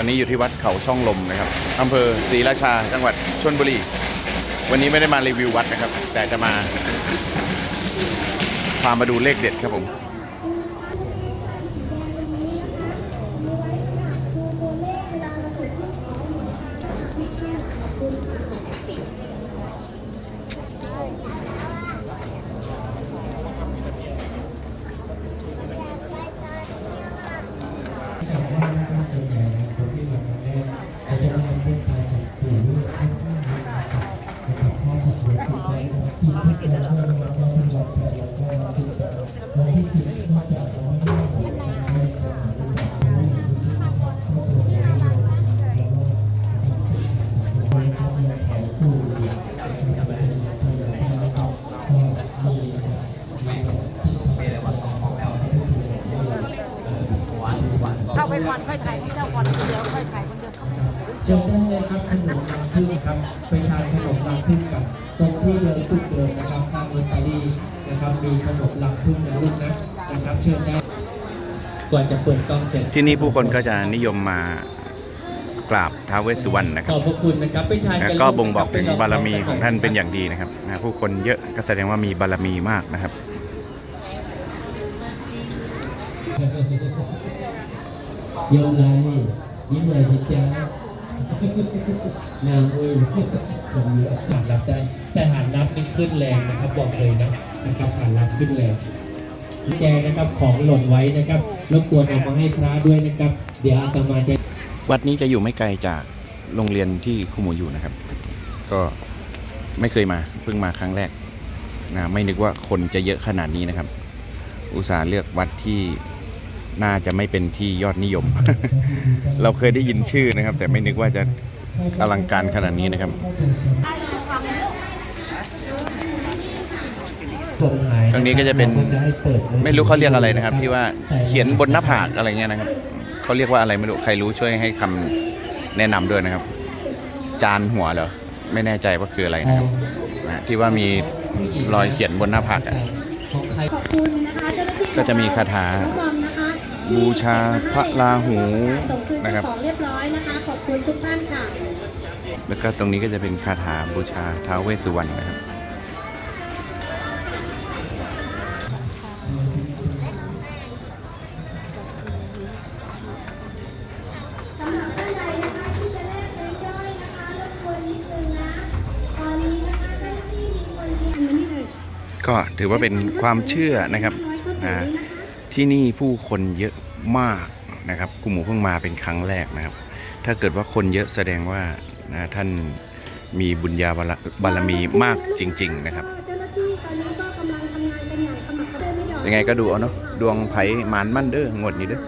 อนนี้อยู่ที่วัดเขาช่องลมนะครับอำเภอศรีราชาจังหวัดชลบุรี วันนี้ไม่ได้มารีวิววัดนะครับ แต่จะมาพามาดูเลขเด็ดครับผม จากว่านะครับส่วนใหญ่นะคนที่มาครั้งแรกจะได้รับเรื่องการจัดปู่ค่อนข้างเยอะนะครับนะครับพ่อถัดเวทีไปนะครับทีมที่เกิดเรื่องเราก็เป็นรับใจแล้วก็รับที่สองวันที่สิบนอกจากเราไม่ได้ผลให้ความหมายเป็นแบบนี้ที่ทำครอบครัวเราแล้วก็นะครับเรื่อ งของปู่นะครับเป็นพยานแล้วก็มีมีที่ทำให้เราเข้าไปก่อนค่อยถ่ายที่เจ้าก่อนคนเดียวค่อยถ่ายคนเดียวเชิญได้เลยครับขนมรังพึ่งครับไปทานขนมรังพึ่งกันตรงที่เดินตึกเดิมนะครับข้างรถไฟดี นะครับ มีขนมรังพึ่งนะลูกนะนะครับ เชิญได้ก่อนจะเปิดกล้องเสร็จที่นี่ผู้คนก็จะนิยมมากราบท้าวเวสสุวรรณนะคขรับอบพระคุณนะครับไปทานแล้วกันก็ลูบ่งบอกถึงนะคบารมีของท่านเป็นอย่างดีนะครับนะผู้คนเยอะก็แสดงว่ามีบารมีมากนะครับโยมไรยิ้มหน่อยสิจ้านางเว้ยคนเยอะหานรับได้แต่หานรับนี่ขึ้นแรงนะครับบอกเลยนะ นะครับหานรับขึ้นแรงแจนะครับของหล่นไว้นะครับรบกวนเอามาให้พระด้วยนะครับ เดี๋ยวอาตมาจะวัดนี้จะอยู่ไม่ไกลจากโรงเรียนที่ครูหมูอยู่นะครับ ก็ไม่เคยมาเพิ่งมาครั้งแรกนะไม่นึกว่าคนจะเยอะขนาดนี้นะครับ อุตส่าห์เลือกวัดที่น่าจะไม่เป็นที่ยอดนิยม เราเคยได้ยินชื่อนะครับ แต่ไม่นึกว่าจะอลังการขนาดนี้นะครับ ตรงนี้ก็จะเป็นไม่รู้เขาเรียกอะไรนะครับ ที่ว่าเขียนบนหน้าผากอะไรเงี้ยนะครับเขาเรียกว่าอะไรไม่รู้ใครรู้ช่วยให้คำแนะนำด้วยนะครับ จานหัวเหรอไม่แน่ใจว่าคืออะไรนะครับนะที่ว่ามีรอยเขียนบนหน้าผากอะของใครขอบคุณนะคะเจ้าหน้าที่ก็จะมีคาถาน้องบอมนะคะบูชาพระราหูส่งคืนนะครับของเรียบร้อยนะคะขอบคุณทุกท่านค่ะแล้วก็ตรงนี้ก็จะเป็นคาถาบูชาท้าวเวสสุวรรณนะครับ ก็ถือว่าเป็นความเชื่อนะครับอ่าที่นี่ผู้คนเยอะมากนะครับคุณหมูเพิ่งมาเป็นครั้งแรกนะครับ ถ้าเกิดว่าคนเยอะแสดงว่านะท่านมีบุญญาบารบารมีมากจริง ๆ นะครับเจ้าหน้าที่ตอนนี้ก็กำลังทำงานกันอย่างขมักเขม้นไม่หย่อนยังไงก็ดูเอาเนาะดวงไผ่หมานมั่นเด้องวดนี้เด้อ